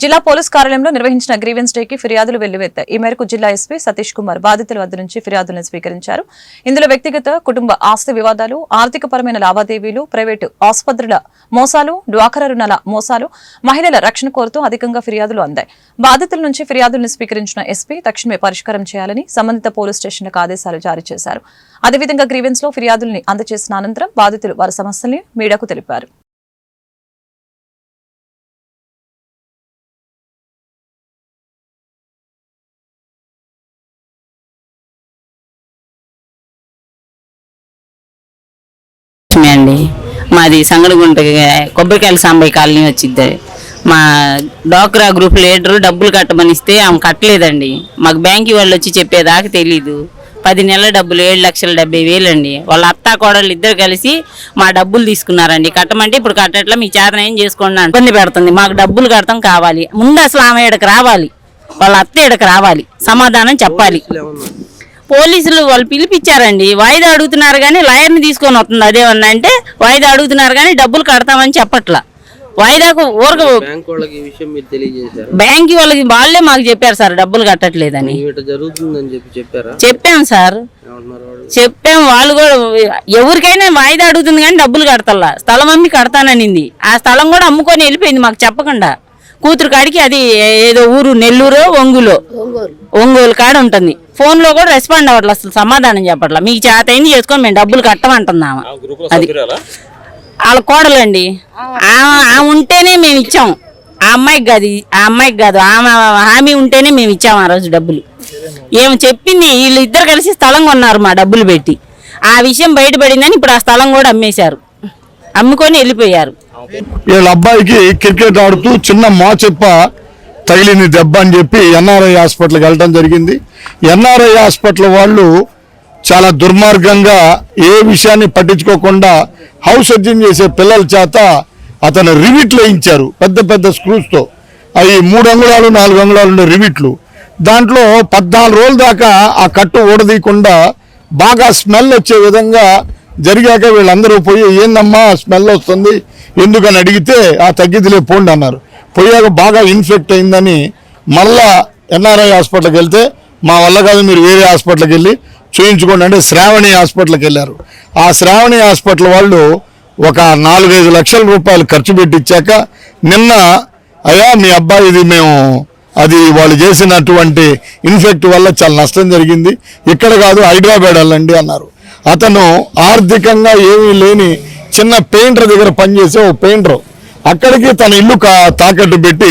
జిల్లా పోలీస్ కార్యాలయంలో నిర్వహించిన గ్రీవెన్స్ డేకి ఫిర్యాదులు వెల్లువెత్తాయి ఈ మేరకు జిల్లా ఎస్పీ సతీష్ కుమార్ బాధితుల వద్ద నుంచి ఫిర్యాదులను స్వీకరించారు. ఇందులో వ్యక్తిగత కుటుంబ ఆస్తి వివాదాలు ఆర్థికపరమైన లావాదేవీలు ప్రైవేటు ఆసుపత్రుల మోసాలు డ్వాకరా రుణాల మోసాలు మహిళల రక్షణ కోరుతూ అధికంగా ఫిర్యాదులు అందాయి. బాధితుల నుంచి ఫిర్యాదులను స్వీకరించిన ఎస్పీ తక్షణమే పరిష్కారం చేయాలని సంబంధిత పోలీస్ స్టేషన్లకు ఆదేశాలు జారీ చేశారు. అదేవిధంగా గ్రీవెన్స్లో ఫిర్యాదుల్ని అందజేసిన అనంతరం బాధితులు వారి సమస్యల్ని మీడియాకు తెలిపారు. మాది సంగడిగుంట కొబ్బరికాయల సాంబయ్య కాలనీ వచ్చిద్ది. మా డోక్రా గ్రూప్ లీడరు డబ్బులు కట్టమని ఇస్తే ఆమె కట్టలేదండి. మాకు బ్యాంకి వాళ్ళు వచ్చి చెప్పేదాకా తెలీదు. పది నెలల డబ్బులు ఏడు లక్షల డెబ్బై వేలండి వాళ్ళ అత్త కోడళ్ళు ఇద్దరు కలిసి మా డబ్బులు తీసుకున్నారండి. కట్టమంటే ఇప్పుడు కట్టట్లా మీ చేతన ఏం చేసుకోండి ఇబ్బంది పెడుతుంది. మాకు డబ్బులు కడతాం కావాలి. ముందు అసలు ఆమె ఇక్కడికి రావాలి. వాళ్ళ అత్త ఇక్కడికి రావాలి. సమాధానం చెప్పాలి. పోలీసులు వాళ్ళు పిలిపించారండి. వాయిదా అడుగుతున్నారు కానీ లాయర్ని తీసుకొని వస్తుంది. అదేమన్నా అంటే వాయిదా అడుగుతున్నారు కానీ డబ్బులు కడతామని చెప్పట్లా. వాయిదాకు ఊరక బ్యాంక్ వాళ్ళకి ఈ విషయం మీరు తెలియజేశారు? బ్యాంక్ వాళ్ళకి వాళ్ళే మాకు చెప్పారు సార్ డబ్బులు కట్టట్లేదని. చెప్పి చెప్పారా? చెప్పాం సార్. చెప్పాం వాళ్ళు కూడా ఎవరికైనా వాయిదా అడుగుతుంది కానీ డబ్బులు కడతల్లా. స్థలం అమ్మి కడతాననింది. ఆ స్థలం కూడా అమ్ముకొని వెళ్ళిపోయింది మాకు చెప్పకుండా. కూతురు కాడికి అది ఏదో ఊరు నెల్లూరు ఒంగులో. ఒంగోలు కాడ ఉంటుంది. ఫోన్లో కూడా రెస్పాండ్ అవ్వట్లేదు అసలు సమాధానం చెప్పట్లా. మీకు చేత అయింది చేసుకొని మేము డబ్బులు కట్టమంటున్నామా. అది వాళ్ళ కోడలండి. ఆమె ఉంటేనే మేము ఇచ్చాం. ఆ అమ్మాయికి కాదు ఆ అమ్మాయికి కాదు ఆమె హామీ ఉంటేనే మేము ఇచ్చాం ఆ రోజు డబ్బులు. ఏమి చెప్పింది వీళ్ళు ఇద్దరు కలిసి స్థలం కొన్నారు మా డబ్బులు పెట్టి. ఆ విషయం బయటపడిందని ఇప్పుడు ఆ స్థలం కూడా అమ్మేశారు. అమ్ముకొని వెళ్ళిపోయారు. వీళ్ళ అబ్బాయికి క్రికెట్ ఆడుతూ చిన్న మోచెప్ప తగిలింది దెబ్బ అని చెప్పి ఎన్ఆర్ఐ హాస్పిటల్కి వెళ్ళడం జరిగింది. ఎన్ఆర్ఐ హాస్పిటల్ వాళ్ళు చాలా దుర్మార్గంగా ఏ విషయాన్ని పట్టించుకోకుండా హౌస్ సర్జన్ చేసే పిల్లల చేత అతను రివిట్లు వేయించారు పెద్ద పెద్ద స్క్రూస్తో. అవి మూడు అంగుళాలు నాలుగు అంగుళాలు ఉండే రివిట్లు. దాంట్లో పద్నాలుగు రోజుల దాకా ఆ కట్టు ఊడదీయకుండా బాగా స్మెల్ వచ్చే విధంగా జరిగాక వీళ్ళందరూ పోయి ఏందమ్మా స్మెల్ వస్తుంది? ఎందుకని అడిగితే ఆ తగ్గిదిలే పోండి అన్నారు. పోయాక బాగా ఇన్ఫెక్ట్ అయిందని మళ్ళా ఎన్ఆర్ఐ హాస్పిటల్కి వెళ్తే మా వల్ల కాదు మీరు వేరే హాస్పిటల్కి వెళ్ళి చూయించుకోండి అంటే శ్రావణి హాస్పిటల్కి వెళ్ళారు. ఆ శ్రావణి హాస్పిటల్ వాళ్ళు ఒక నాలుగైదు లక్షల రూపాయలు ఖర్చు పెట్టించాక నిన్న అయ్యా మీ అబ్బాయి ఇది మేము అది వాళ్ళు చేసినటువంటి ఇన్ఫెక్ట్ వల్ల చాలా నష్టం జరిగింది. ఇక్కడ కాదు హైదరాబాద్ వెళ్ళండి అన్నారు. అతను ఆర్థికంగా ఏమీ లేని చిన్న పెయింటర్ దగ్గర పనిచేసే ఓ పెయింటర్. అక్కడికి తన ఇల్లు కా తాకట్టు పెట్టి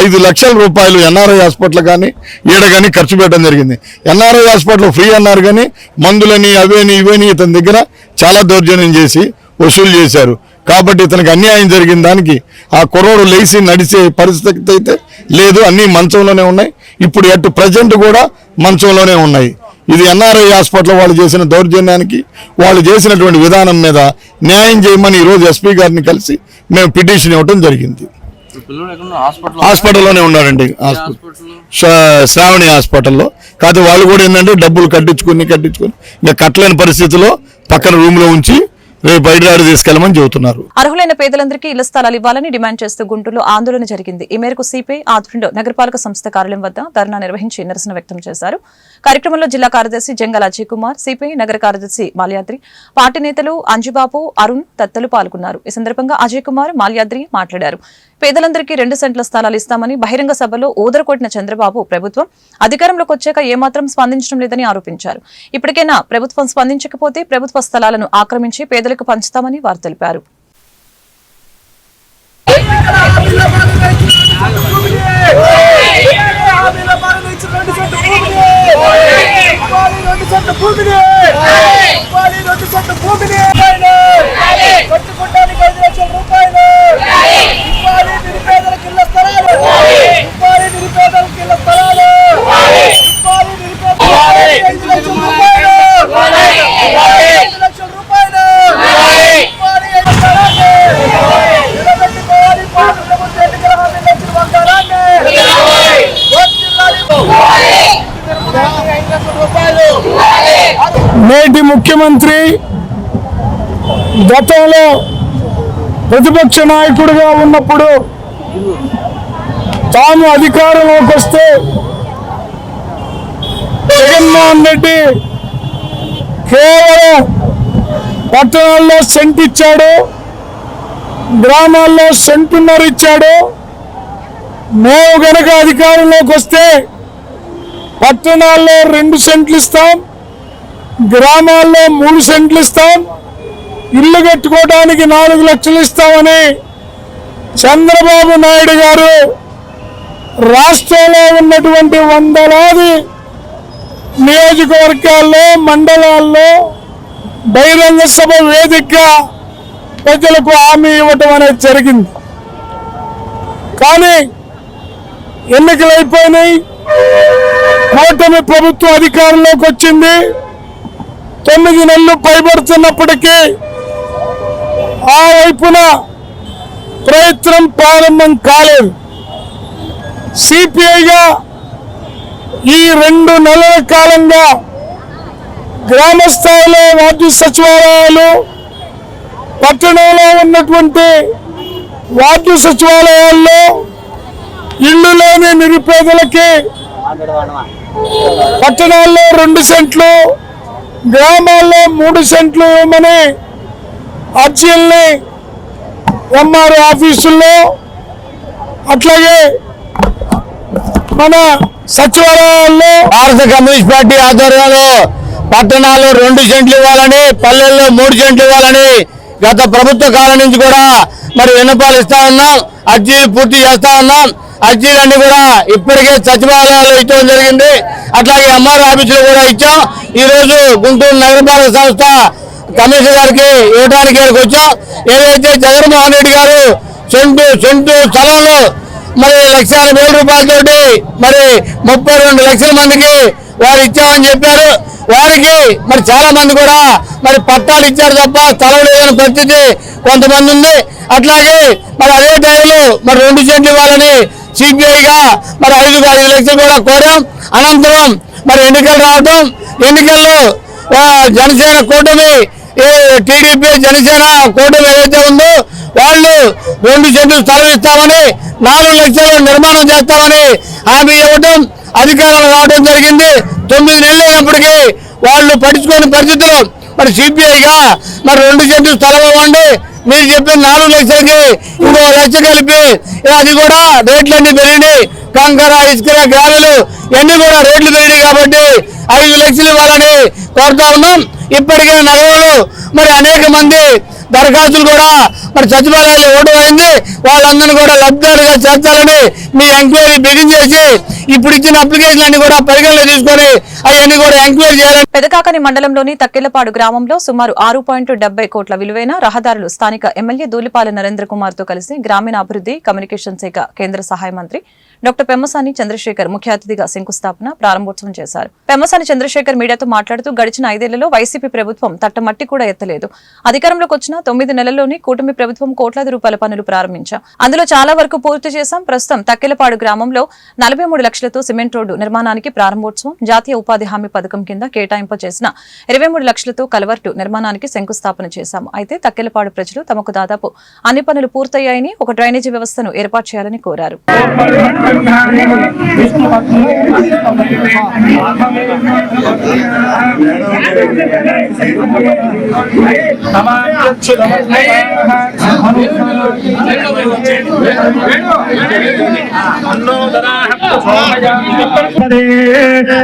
ఐదు లక్షల రూపాయలు ఎన్ఆర్ఐ హాస్పిటల్ కానీ ఈడ కానీ ఖర్చు పెట్టడం జరిగింది. ఎన్ఆర్ఐ హాస్పిటల్ ఫ్రీ అన్నారు కానీ మందులని అవేని ఇవేని ఇతని దగ్గర చాలా దౌర్జన్యం చేసి వసూలు చేశారు. కాబట్టి ఇతనికి అన్యాయం జరిగిన దానికి ఆ కుర్రోడు లేచి నడిచే పరిస్థితి అయితే లేదు. అన్నీ మంచంలోనే ఉన్నాయి. ఇప్పుడు అటు ప్రజెంట్ కూడా మంచంలోనే ఉన్నాయి. ఇది ఎన్ఆర్ఐ హాస్పిటల్ వాళ్ళు చేసిన దౌర్జన్యానికి వాళ్ళు చేసినటువంటి విధానం మీద న్యాయం చేయమని ఈరోజు ఎస్పీ గారిని కలిసి మేము పిటిషన్ ఇవ్వటం జరిగింది. హాస్పిటల్లోనే ఉన్నారండి. శ్రావణి హాస్పిటల్లో. కాకపోతే వాళ్ళు కూడా ఏంటంటే డబ్బులు కట్టించుకుని కట్టించుకుని ఇంకా కట్టలేని పరిస్థితిలో పక్కన రూమ్లో ఉంచి రేపు హైదరాబాద్ తీసుకెళ్ళమని చెబుతున్నారు. అర్హులైన పేదలందరికీ ఇళ్ళ స్థలాలు ఇవ్వాలని డిమాండ్ చేస్తూ గుంటూరులో ఆందోళన జరిగింది. ఈ మేరకు సిపిఐ ఆధ్వర్యంలో నగరపాలక సంస్థ కార్యాలయం వద్ద ధర్నా నిర్వహించి నిరసన వ్యక్తం చేశారు. కార్యక్రమంలో జిల్లా కార్యదర్శి జంగల్ అజయ్ కుమార్ సిపిఐ నగర కార్యదర్శి మాల్యాద్రి పార్టీ నేతలు అంజుబాబు అరుణ్ తత్తలు పాల్గొన్నారు. ఈ సందర్భంగా అజయ్ కుమార్ మాల్యాద్రి మాట్లాడారు. పేదలందరికీ రెండు సెంట్ల స్థలాలు ఇస్తామని బహిరంగ సభలో ఊదరకొట్టిన చంద్రబాబు ప్రభుత్వం అధికారంలోకి వచ్చాక ఏమాత్రం స్పందించడం లేదని ఆరోపించారు. ఇప్పటికైనా ప్రభుత్వం స్పందించకపోతే ప్రభుత్వ స్థలాలను ఆక్రమించి పేదలకు పంచుతామని వారు తెలిపారు. కట్టుకుంటానికి ఐదు లక్షల రూపాయలు. ఇవ్వాలి నిరుపేదలకు ఇళ్ళ స్థలాలు. ఇవ్వాలి నిరుపేదలకు ఇళ్ళ స్థలాలు. ఇవ్వాలి నిరుపేదలకు ఐదు లక్షల రూపాయలు. ఐదు లక్షల రూపాయలు. ఇవ్వాలి ఐదు స్థలాన్ని నిలబెట్టుకోవాలి. పాత ప్రభుత్వ ఎన్నికల హామీలు ఇచ్చిన వాగ్దానాన్ని వర్ధిల్లాలి. ఐదు లక్షల రూపాయలు నేటి ముఖ్యమంత్రి గతంలో ప్రతిపక్ష నాయకుడిగా ఉన్నప్పుడు తాము అధికారంలోకి వస్తే జగన్మోహన్ రెడ్డి కేవలం పట్టణాల్లో సెంట్ ఇచ్చాడు గ్రామాల్లో సెంటున్నర ఇచ్చాడు. మేము గనక అధికారంలోకి వస్తే పట్టణాల్లో రెండు సెంట్లు ఇస్తాం గ్రామాల్లో మూడు సెంట్లు ఇస్తాం. ఇల్లు కట్టుకోవడానికి నాలుగు లక్షలు ఇస్తామని చంద్రబాబు నాయుడు గారు రాష్ట్రంలో ఉన్నటువంటి వందలాది నియోజకవర్గాల్లో మండలాల్లో బహిరంగ సభ వేదికగా ప్రజలకు హామీ ఇవ్వటం అనేది జరిగింది. కానీ ఎన్నికలు అయిపోయినాయి. కూటమి ప్రభుత్వం అధికారంలోకి వచ్చింది. తొమ్మిది నెలలు పైబడుతున్నప్పటికీ ఆ వైపున ప్రయత్నం ప్రారంభం కాలేదు సిపిఐగా ఈ రెండు నెలల కాలంగా గ్రామ స్థాయిలో వార్డు సచివాలయాలు పట్టణంలో ఉన్నటువంటి వార్డు సచివాలయాల్లో ఇళ్ళు లేని నిరుపేదలకి పట్టణాల్లో రెండు సెంట్లు గ్రామాల్లో మూడు సెంట్లు ఇవ్వమని అర్జీల్ని ఎంఆర్ ఆఫీసుల్లో అట్లాగే మన సచివాలయాల్లో భారత కమ్యూనిస్ట్ పార్టీ ఆధ్వర్యంలో పట్టణాల్లో రెండు సెంట్లు ఇవ్వాలని పల్లెల్లో మూడు సెంట్లు ఇవ్వాలని గత ప్రభుత్వ కాలం నుంచి కూడా మరి విన్నపాలు ఇస్తా ఉన్నాం అర్జీలు పూర్తి చేస్తా ఉన్నాం. అర్జీలన్నీ కూడా ఇప్పటికే సచివాలయాల్లో ఇవ్వడం జరిగింది. అట్లాగే ఎంఆర్ ఆఫీసులో కూడా ఇచ్చాం. ఈరోజు గుంటూరు నగరపాలక సంస్థ కమిషనర్ గారికి ఇవ్వడానికి ఇక్కడికి వచ్చాం. ఏదైతే జగన్మోహన్ రెడ్డి గారు సెంటు సెంటు స్థలంలో మరి లక్ష యాభై వేల రూపాయలతోటి మరి ముప్పై రెండు లక్షల మందికి వారు ఇచ్చామని చెప్పారు. వారికి మరి చాలా మంది కూడా మరి పట్టాలు ఇచ్చారు తప్ప స్థలం లేదని పరిస్థితి కొంతమంది ఉంది. అట్లాగే మరి అదే టైంలో మరి రెండు సెంట్లు ఇవ్వాలని సిపిఐగా మరి ఐదు ఐదు లక్షలు కూడా కోరాం. అనంతరం మరి ఎన్నికలు రావటం. ఎన్నికల్లో జనసేన కూటమి టీడీపీ జనసేన కూటమి ఏదైతే ఉందో వాళ్ళు రెండు చెట్లు స్థలం ఇస్తామని నాలుగు లక్షలు నిర్మాణం చేస్తామని హామీ ఇవ్వడం అధికారం రావడం జరిగింది. తొమ్మిది నెలలు అయినప్పటికీ వాళ్ళు పట్టించుకోని పరిస్థితులు మరి సిపిఐగా మరి రెండు చెట్లు స్థలం ఇవ్వండి మీరు చెప్పిన నాలుగు లక్షలకి ఇంకో లక్ష కలిపి అది కూడా రేట్లన్నీ పెరిగినాయి. కంకర ఇసుక గ్రావెలు ఇవన్నీ కూడా రోడ్లు పెరిగినాయి కాబట్టి ఐదు లక్షలు ఇవ్వాలని కోరుతా ఉన్నాం. ఇప్పటికే నగరంలో మరి అనేక మంది దరఖాస్తులు కూడా మరి సచివాలయాలు ఓటు అయింది. వాళ్ళందరినీ కూడా లబ్ధిదారుగా చేర్చాలని మీ ఎంక్వైరీ బిగిన్ చేసి ఇప్పుడు ఇచ్చిన అప్లికేషన్ అన్ని కూడా పరిగణలో తీసుకొని అవన్నీ కూడా ఎంక్వైరీ చేయాలని పెదకాకని మండలంలోని తక్కెలపాడు గ్రామంలో సుమారు ఆరు పాయింట్ కోట్ల విలువైన రహదారులు స్థానిక ఎమ్మెల్యే దూలిపాల నరేంద్ర కుమార్తో కలిసి గ్రామీణాభివృద్ధి కమ్యూనికేషన్ శాఖ కేంద్ర సహాయ మంత్రి డాక్టర్ పెమ్మసాని చంద్రశేఖర్ ముఖ్య అతిథిగా శంకుస్థాపన ప్రారంభోత్సవం చేశారు. పెమ్మసాని చంద్రశేఖర్ మీడియాతో మాట్లాడుతూ గడిచిన ఐదేళ్ళలో వైసీపీ ప్రభుత్వం తట్టమట్టి కూడా ఎత్తలేదు. అధికారంలోకి వచ్చిన తొమ్మిది నెలల్లోనే కూటమి ప్రభుత్వం కోట్లాది రూపాయల పనులు ప్రారంభించాం. అందులో చాలా వరకు పూర్తి చేశాం. ప్రస్తుతం తక్కెలపాడు గ్రామంలో నలభై మూడు లక్షలతో సిమెంట్ రోడ్డు నిర్మాణానికి ప్రారంభోత్సవం జాతీయ ఉపాధి హామీ పథకం కింద కేటాయింపు చేసిన ఇరవై మూడు లక్షలతో కలవర్టు నిర్మాణానికి శంకుస్థాపన చేశాం. అయితే తక్కెలపాడు ప్రజలు తమకు దాదాపు అన్ని పనులు పూర్తయ్యాయని ఒక డ్రైనేజీ వ్యవస్థను ఏర్పాటు చేయాలని కోరారు.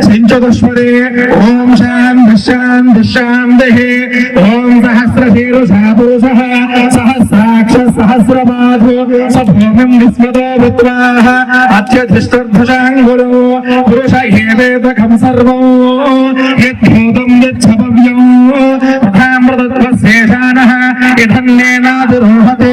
सिंचदस्वरे ओम शां विश्रां विश्रां देहे ओम सहस्रधीरु सह पुरुषः सहस्रा సహస్రాక్ష సహస్రబాధు సభూమిం విస్మతో విద్వాః అత్యధిష్ఠర్భుజాంగులో పురుష ఏవేదకం సర్వం యద్భూతం యచ్చభవ్యం తథామృతత్వశేషానః ఇదన్నేనాదిరోహతే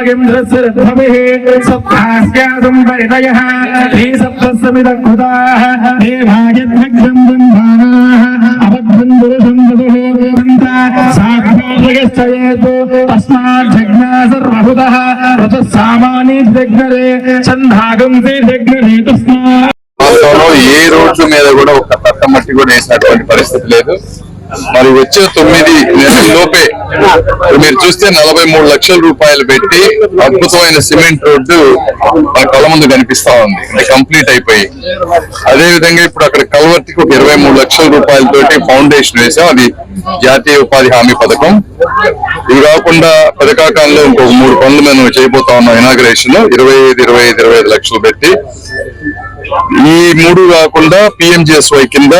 శ్రీ సప్తసమిదకృతాः దేవాయద్భగ్రం బ్రహ్మాణాः అబద్ధం పురుషం వధుः అంతా సాక్షాత్యశ్చయేతు తస్మాజ్ఞా సర్వహుతः ఋతుः సామాని జగ్నరే చందాగం జగ్నరే తస్మాత్ ప్రాంతంలో ఏ రోడ్ల మీద కూడా ఒక తట్ట మట్టి కూడా వేసినటువంటి పరిస్థితి లేదు. మరి వచ్చే తొమ్మిది నెలల లోపే మీరు చూస్తే నలభై మూడు లక్షల రూపాయలు పెట్టి అద్భుతమైన సిమెంట్ రోడ్డు మన కళ్ళ ముందు కనిపిస్తా ఉంది. అంటే కంప్లీట్ అయిపోయి. అదే విధంగా ఇప్పుడు అక్కడ కల్వర్తికి ఒక ఇరవై మూడు లక్షల రూపాయలతోటి ఫౌండేషన్ వేసాం అది జాతీయ ఉపాధి హామీ పథకం. ఇవి కాకుండా పథకాకాలంలో ఇంకొక మూడు పనులు మేము చేయబోతా ఉన్నాం ఇనాగ్రేషన్ ఇరవై ఐదు ఇరవై ఐదు ఇరవై ఐదు లక్షలు పెట్టి. ఈ మూడు కాకుండా పిఎంజిఎస్వై కింద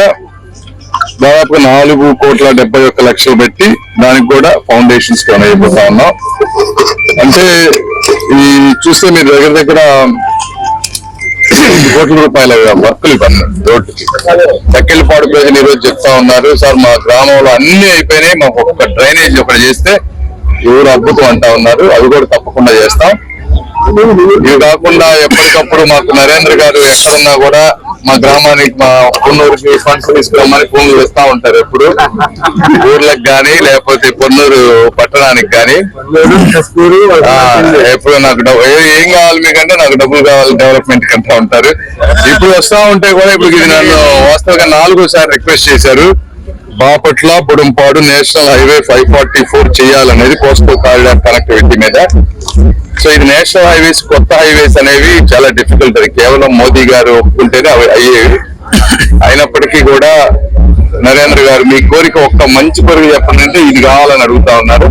దాదాపుగా నాలుగు కోట్ల డెబ్బై ఒక్క లక్షలు పెట్టి దానికి కూడా ఫౌండేషన్స్కి అయిపోతా ఉన్నాం. అంటే ఈ చూస్తే మీరు దగ్గర దగ్గర కోట్ల రూపాయల వర్కులు ఇవన్నీ రోడ్డుకి. తక్కెళ్ళపాడు ప్రజలు ఈరోజు రోజు చెప్తా ఉన్నారు సార్ మా గ్రామంలో అన్ని అయిపోయినాయి మాకు ఒక్క డ్రైనేజ్ ఒకటి చేస్తే ఎవరు అద్భుతం అంటా ఉన్నారు అవి కూడా తప్పకుండా చేస్తాం. ఇవి కాకుండా ఎప్పటికప్పుడు మాకు నరేంద్ర గారు ఎక్కడున్నా కూడా మా గ్రామానికి మా పొన్నూరుకి ఫండ్స్ తీసుకురమ్మని ఫోన్లు చేస్తా ఉంటారు ఎప్పుడు. ఊర్లకు గాని లేకపోతే పొన్నూరు పట్టణానికి గాని. ఎప్పుడు నాకు డబ్బు ఏ- కావాలి మీకంటే నాకు డబ్బులు కావాలి డెవలప్మెంట్కి అంటా ఉంటారు. ఇప్పుడు వస్తా ఉంటే కూడా ఇప్పుడు ఇది నన్ను వాస్తవంగా నాలుగోసారి రిక్వెస్ట్ చేశారు. Bapatla Budampadu national highway five forty four చేయాలనేది కోస్టల్ కారిడార్ కనెక్టివిటీ మీద. సో ఇది నేషనల్ హైవేస్ కొత్త హైవేస్ అనేవి చాలా డిఫికల్ట్ అది. కేవలం మోదీ గారు ఒప్పుకుంటేనే అవి అయ్యేవి. అయినప్పటికీ కూడా నరేంద్ర గారు మీ కోరిక ఒక్క మంచి కోరిక చెప్పండి అంటే ఇది కావాలని అడుగుతా ఉన్నారు.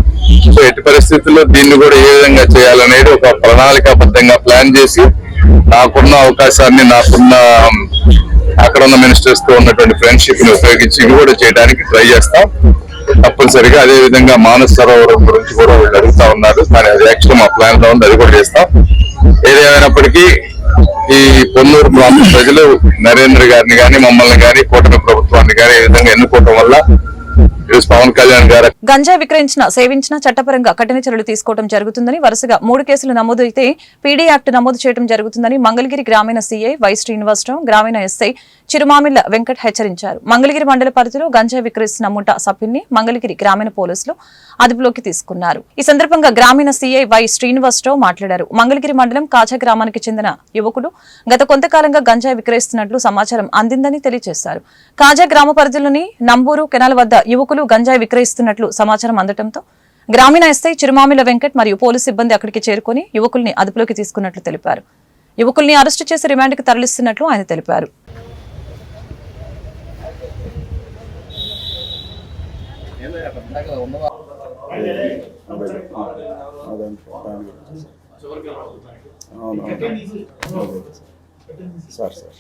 సో ఎట్టి పరిస్థితుల్లో దీన్ని కూడా ఏ విధంగా చేయాలనేది ఒక ప్రణాళికాబద్ధంగా ప్లాన్ చేసి నాకున్న అవకాశాన్ని నాకున్న అక్కడ ఉన్న మినిస్టర్స్తో ఉన్నటువంటి ఫ్రెండ్షిప్ని ఉపయోగించి ఇవి కూడా చేయడానికి ట్రై చేస్తాం. తప్పనిసరిగా అదే విధంగా మానస సరోవరం గురించి కూడా వీళ్ళు అడుగుతా ఉన్నారు. కానీ అది యాక్చువల్ మా ప్లాన్లో ఉంది అది కూడా చేస్తాం. ఏదేమైనప్పటికీ ఈ పొన్నూరు ప్రాంత ప్రజలు నరేంద్ర గారిని కానీ మమ్మల్ని కానీ కూటమి ప్రభుత్వాన్ని కానీ ఈ విధంగా ఎన్నుకోవటం వల్ల పవన్ కళ్యాణ్ గారు. విక్రయించిన సేవించిన చట్టపరంగా కఠిన చర్యలు తీసుకోవడం జరుగుతుందని వరుసగా మూడు కేసులు నమోదు అయితే పీడీ యాక్ట్ నమోదు చేయడం జరుగుతుందని మంగళగిరి గ్రామీణ సీఐ వై శ్రీనివాసరావు గ్రామీణ ఎస్ఐ చిరుమామిళ్ళ వెంకట్ హెచ్చరించారు. మంగళగిరి మండల పరిధిలో గంజా విక్రయిస్తున్న ముఠా సభ్యుల్ని మంగళగిరి గ్రామీణ పోలీసులు అదుపులోకి తీసుకున్నారు. ఈ సందర్భంగా గ్రామీణ సీఐ వై శ్రీనివాసరావు మాట్లాడారు. మంగళగిరి మండలం కాజా గ్రామానికి చెందిన యువకుడు గత కొంతకాలంగా గంజా విక్రయిస్తున్నట్లు సమాచారం అందిందని తెలియజేశారు. కాజా గ్రామ పరిధిలోని నంబూరు కెనాల్ వద్ద యువకులు గంజాయి విక్రయిస్తున్నట్లు సమాచారం అందటంతో గ్రామీణ ఎస్ఐ చిరుమామిల వెంకట్ మరియు పోలీసు సిబ్బంది అక్కడికి చేరుకుని యువకుల్ని అదుపులోకి తీసుకున్నట్లు తెలిపారు. యువకుల్ని అరెస్టు చేసి రిమాండ్కి తరలిస్తున్నట్లు ఆయన తెలిపారు. Sir sir.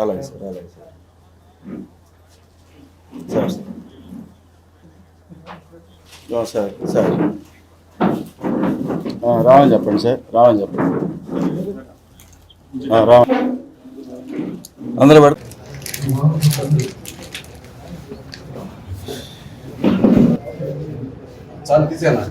అలాగే సార్ అలాగే సార్. సార్. Sir sir. రావని చెప్పండి సార్ రావని చెప్పండి. రావ అందరూ పడ చాలా తీసేనా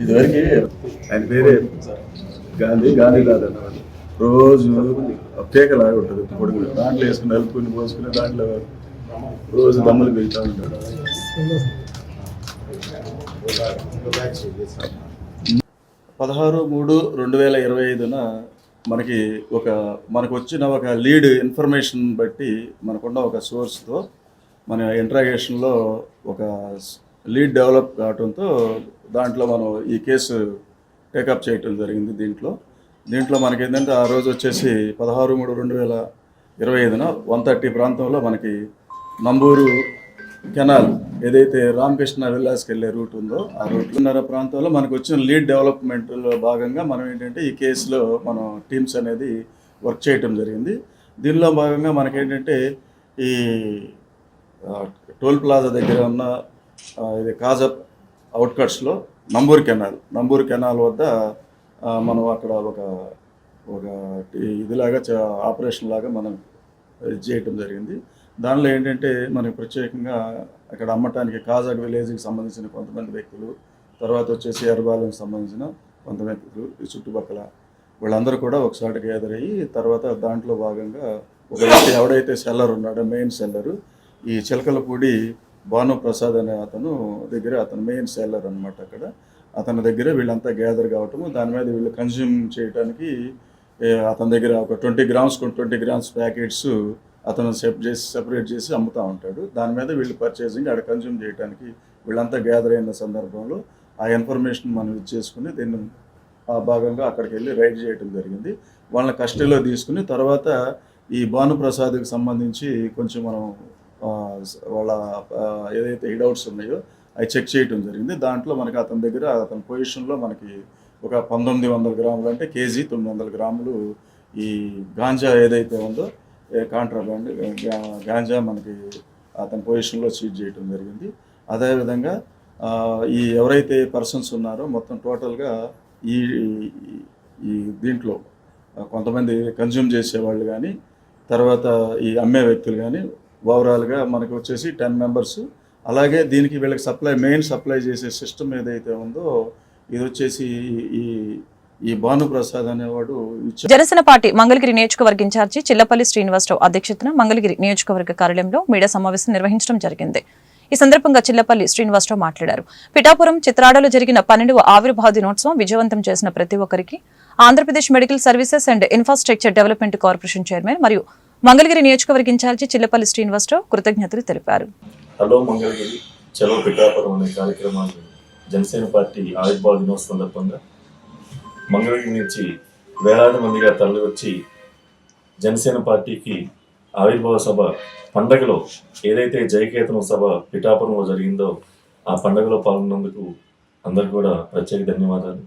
ఇదివరకు ఆయన పేరే గాంధీ గాంధీ కాదన్న రోజు కేకలాగా ఉంటుంది కొడుకు. దాంట్లో వేసుకుని నలుపుకుని పోసుకుని దాంట్లో రోజు దమ్ములు పెడతా ఉంటాడు. పదహారు మూడు రెండు వేల ఇరవై ఐదున మనకి ఒక మనకు వచ్చిన ఒక లీడ్ ఇన్ఫర్మేషన్ బట్టి మనకున్న ఒక సోర్స్తో మన ఇంట్రాగేషన్లో ఒక లీడ్ డెవలప్ కావడంతో దాంట్లో మనం ఈ కేసు టేకప్ చేయటం జరిగింది దీంట్లో. దీంట్లో మనకి ఏంటంటే ఆ రోజు వచ్చేసి పదహారు మూడు రెండు వేల ఇరవై ఐదున వన్ థర్టీ ప్రాంతంలో మనకి నంబూరు కెనాల్ ఏదైతే రామకృష్ణ విల్లాస్కి వెళ్ళే రూట్ ఉందో ఆ రూట్లున్నర ప్రాంతంలో మనకు వచ్చిన లీడ్ డెవలప్మెంట్లో భాగంగా మనం ఏంటంటే ఈ కేసులో మనం టీమ్స్ అనేది వర్క్ చేయటం జరిగింది. దీనిలో భాగంగా మనకేంటంటే ఈ టోల్ ప్లాజా దగ్గర ఉన్న ఇది కాజప్ అవుట్కట్స్లో నంబూరు కెనాల్ నంబూరు కెనాల్ వద్ద మనం అక్కడ ఒక ఒక ఇదిలాగా ఆపరేషన్ లాగా మనం ఇది చేయటం జరిగింది. దానిలో ఏంటంటే మనకి ప్రత్యేకంగా అక్కడ అమ్మటానికి కాజాక్ విలేజ్కి సంబంధించిన కొంతమంది వ్యక్తులు తర్వాత వచ్చేసి ఎర్బాలకు సంబంధించిన కొంతమంది వ్యక్తులు ఈ చుట్టుపక్కల వీళ్ళందరూ కూడా ఒకసారి గ్యాదర్ అయ్యి తర్వాత దాంట్లో భాగంగా ఒక వ్యక్తి ఎవడైతే సెల్లర్ ఉన్నాడో మెయిన్ సెల్లరు ఈ చిలకలపూడి భానుప్రసాద్ అనే అతను దగ్గర అతను మెయిన్ సెల్లర్ అనమాట అక్కడ. అతని దగ్గర వీళ్ళంతా గ్యాదర్ కావటము దాని మీద వీళ్ళు కన్జ్యూమ్ చేయడానికి అతని దగ్గర ఒక twenty grams twenty grams packets అతను సెప్ చేసి సెపరేట్ చేసి అమ్ముతూ ఉంటాడు. దాని మీద వీళ్ళు పర్చేసింగ్ అక్కడ కన్జ్యూమ్ చేయడానికి వీళ్ళంతా గ్యాదర్ అయిన సందర్భంలో ఆ ఇన్ఫర్మేషన్ మనం ఇచ్చేసుకుని దీన్ని ఆ భాగంగా అక్కడికి వెళ్ళి రైడ్ చేయడం జరిగింది. వాళ్ళని కస్టడీలో తీసుకుని తర్వాత ఈ భానుప్రసాద్కి సంబంధించి కొంచెం మనం వాళ్ళ ఏదైతే హిడౌట్స్ ఉన్నాయో అవి చెక్ చేయటం జరిగింది. దాంట్లో మనకి అతని దగ్గర అతని పొజిషన్లో మనకి ఒక పంతొమ్మిది వందల గ్రాములు అంటే కేజీ తొమ్మిది వందల గ్రాములు ఈ గాంజా ఏదైతే ఉందో కాంట్రాబ్యాండ్ గాంజా మనకి అతని పొజిషన్లో సీజ్ చేయటం జరిగింది. అదేవిధంగా ఈ ఎవరైతే పర్సన్స్ ఉన్నారో మొత్తం టోటల్గా ఈ ఈ- దీంట్లో కొంతమంది కన్జ్యూమ్ చేసేవాళ్ళు కానీ తర్వాత ఈ అమ్మే వ్యక్తులు కానీ ఓవరాల్గా మనకు వచ్చేసి టెన్ మెంబర్స్. అలాగే దీనికి వీళ్ళకి సప్లై మెయిన్ సప్లై చేసే సిస్టమ్ ఏదైతే ఉందో ఇది వచ్చేసి ఈ ఈ భానుప్రసాద్ అనేవాడు జనసేన పార్టీ మంగళగిరి నియోజకవర్గ ఇన్ఛార్జి చిల్లపల్లి శ్రీనివాసరావు అధ్యక్షతన మంగళగిరి నియోజకవర్గ కార్యాలయంలో మీడియా సమావేశం నిర్వహించడం జరిగింది. ఈ సందర్భంగా చిల్లపల్లి శ్రీనివాసరావు మాట్లాడారు. పిఠాపురం చిత్రాడలో జరిగిన పన్నెండవ ఆవిర్భావ దినోత్సవం విజయవంతం చేసిన ప్రతి ఒక్కరికి Andhra Pradesh medical services and infrastructure development corporation chairman మరియు మంగళగిరి నియోజకవర్గ ఇన్ఛార్జి చిల్లపల్లి శ్రీనివాసరావు కృతజ్ఞతలు తెలిపారు. హలో మంగళగిరి చలో పిఠాపురం అనే కార్యక్రమాన్ని జనసేన పార్టీ ఆవిర్భావ దినోత్సవం సందర్భంగా మంగళగిరి నుంచి వేలాది మందిగా తరలి వచ్చి జనసేన పార్టీకి ఆవిర్భావ సభ పండగలో ఏదైతే జయకేతనం సభ పిఠాపురంలో జరిగిందో ఆ పండగలో పాల్గొన్నందుకు అందరికి కూడా ప్రత్యేక ధన్యవాదాలు.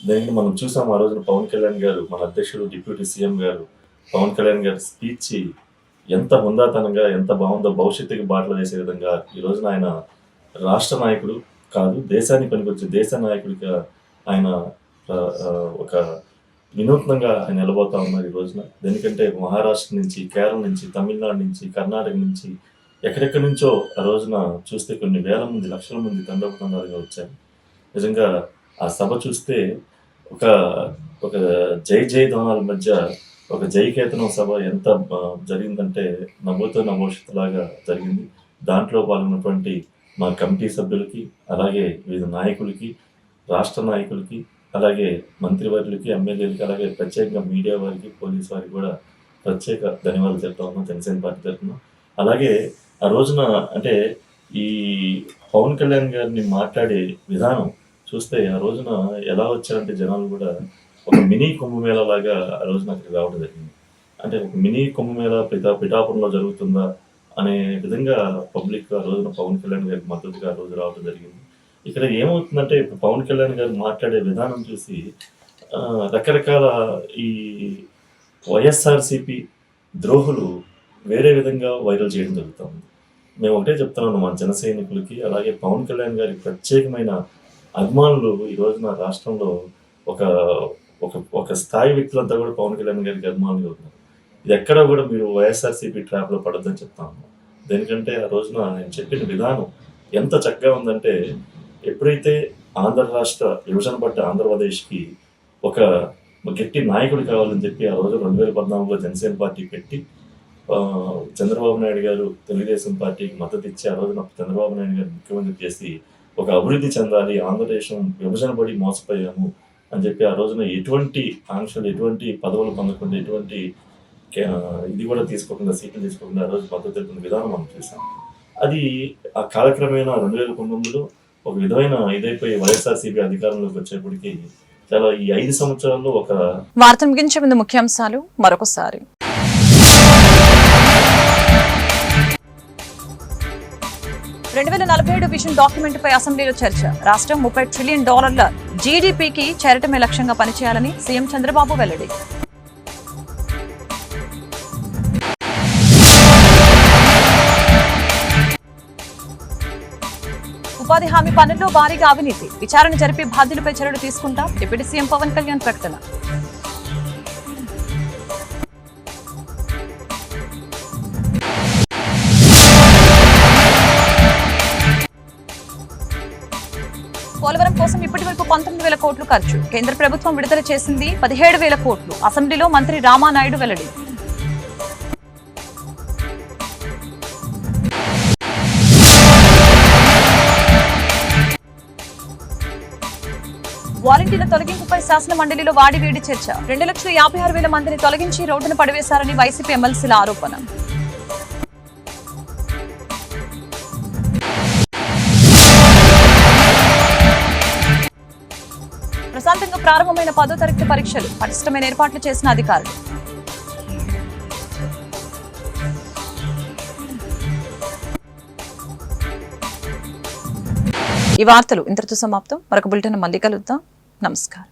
దానికి మనం చూసాం ఆ రోజున పవన్ కళ్యాణ్ గారు మన అధ్యక్షుడు డిప్యూటీ సీఎం గారు పవన్ కళ్యాణ్ గారి స్పీచ్ ఎంత హుందాతనంగా ఎంత బాగుందో భవిష్యత్తుకి బాటలు వేసే విధంగా ఈ రోజున ఆయన రాష్ట్ర నాయకుడు కాదు దేశానికి పనికొచ్చే దేశ నాయకుడిగా ఆయన ఒక వినూత్నంగా ఆయన నిలబోతా ఉన్నారు ఈ రోజున. ఎందుకంటే మహారాష్ట్ర నుంచి కేరళ నుంచి తమిళనాడు నుంచి కర్ణాటక నుంచి ఎక్కడెక్కడి నుంచో ఆ రోజున చూస్తే కొన్ని వేల మంది లక్షల మంది తండ్రి వచ్చారు. నిజంగా ఆ సభ చూస్తే ఒక ఒక జై జై ధోనాల మధ్య ఒక జైకేతనం సభ ఎంత జరిగిందంటే నవ్వుతున్న భవిష్యత్తులాగా జరిగింది. దాంట్లో పాల్గొన్నటువంటి మా కమిటీ సభ్యులకి అలాగే వివిధ నాయకులకి రాష్ట్ర నాయకులకి అలాగే మంత్రివర్యులకి ఎమ్మెల్యేలకి అలాగే ప్రత్యేకంగా మీడియా వారికి పోలీస్ వారికి కూడా ప్రత్యేక ధన్యవాదాలు చెప్తా ఉన్నాం జనసేన పార్టీ తరఫున. అలాగే ఆ రోజున అంటే ఈ పవన్ కళ్యాణ్ గారిని మాట్లాడే విధానం చూస్తే ఆ రోజున ఎలా వచ్చారంటే జనాలు కూడా ఒక మినీ కుంభమేళ లాగా ఆ రోజు నాకు రావడం జరిగింది. అంటే ఒక మినీ కుంభమేళ పిఠా పిఠాపురంలో జరుగుతుందా అనే విధంగా పబ్లిక్ ఆ రోజున పవన్ కళ్యాణ్ గారికి మద్దతుగా ఆ రోజు రావడం జరిగింది. ఇక్కడ ఏమవుతుందంటే ఇప్పుడు పవన్ కళ్యాణ్ గారు మాట్లాడే విధానం చూసి రకరకాల ఈ వైఎస్ఆర్సిపి ద్రోహులు వేరే విధంగా వైరల్ చేయడం జరుగుతుంది. మేము ఒకటే చెప్తున్నాను మా జన సైనికులకి అలాగే పవన్ కళ్యాణ్ గారి ప్రత్యేకమైన అభిమానులు ఈ రోజున రాష్ట్రంలో ఒక ఒక ఒక స్థాయి వ్యక్తులంతా కూడా పవన్ కళ్యాణ్ గారికి అభిమానులు ఉన్నారు ఇది ఎక్కడ కూడా మీరు వైఎస్ఆర్సీపీ ట్రాప్లో పడద్దని చెప్తాను దేనికంటే ఆ రోజున నేను చెప్పిన విధానం ఎంత చక్కగా ఉందంటే ఎప్పుడైతే ఆంధ్ర రాష్ట్ర విభజన పట్ట ఆంధ్రప్రదేశ్కి ఒక గట్టి నాయకుడు కావాలని చెప్పి ఆ రోజు రెండు వేల పద్నాలుగులో జనసేన పార్టీ పెట్టి చంద్రబాబు నాయుడు గారు తెలుగుదేశం పార్టీకి మద్దతు ఇచ్చి ఆ రోజున చంద్రబాబు నాయుడు గారు ముఖ్యమంత్రి చేసి ఒక అభివృద్ధి చెందాలి ఆంధ్రదేశం విభజన పడి మోసపోయాము అని చెప్పి ఆ రోజున ఎటువంటి ఆంక్షలు ఎటువంటి పదవులు పొందకుండా ఎటువంటి ఇది కూడా తీసుకోకుండా సీట్లు తీసుకోకుండా ఆ రోజు మద్దతు తెలిపిన విధానం మనం చూసాం అది ఆ కాలక్రమేణా రెండు వేల పంతొమ్మిదిలో ఒక విధమైన ఇదైపోయి వైఎస్ఆర్సీపీ అధికారంలోకి వచ్చేప్పటికీ చాలా ఈ ఐదు సంవత్సరాల్లో ఒక వార్త ముగించే ముందు ముఖ్యాంశాలు మరొకసారి. రెండు వేల నలభై ఏడు విజన్ డాక్యుమెంట్ పై అసెంబ్లీలో చర్చ. రాష్ట్రం ముప్పై ట్రిలియన్ డాలర్ల జీడీపీకి చేరటమే లక్ష్యంగా పనిచేయాలని సీఎం చంద్రబాబు వెల్లడి. ఉపాధి హామీ పనుల్లో భారీగా అవినీతి. విచారణ జరిపి బాధ్యులపై చర్యలు తీసుకుంటాం. డిప్యూటీ సీఎం పవన్ కళ్యాణ్ ప్రకటన. కోసం ఇప్పటి వరకు పంతొమ్మిది వేల కోట్లు ఖర్చు. కేంద్ర ప్రభుత్వం విడుదల చేసింది పదిహేడు వేల కోట్లు. అసెంబ్లీలో మంత్రి రామానాయుడు వెల్లడి. వాలంటీర్ల తొలగింపుపై శాసన మండలిలో వాడివేడి చర్చ. రెండు లక్షల యాభై ఆరు వేల మందిని తొలగించి రోడ్డున పడవేశారని వైసీపీ ఎమ్మెల్సీల ఆరోపణ. ప్రారంభమైన పదో తరగతి పరీక్షలు పటిష్టమైన ఏర్పాట్లు చేసిన అధికారులు. ఈ వార్తలు ఇంతటితో సమాప్తం. మరొక బులెటిన్ మళ్ళీ కలుద్దాం. నమస్కారం.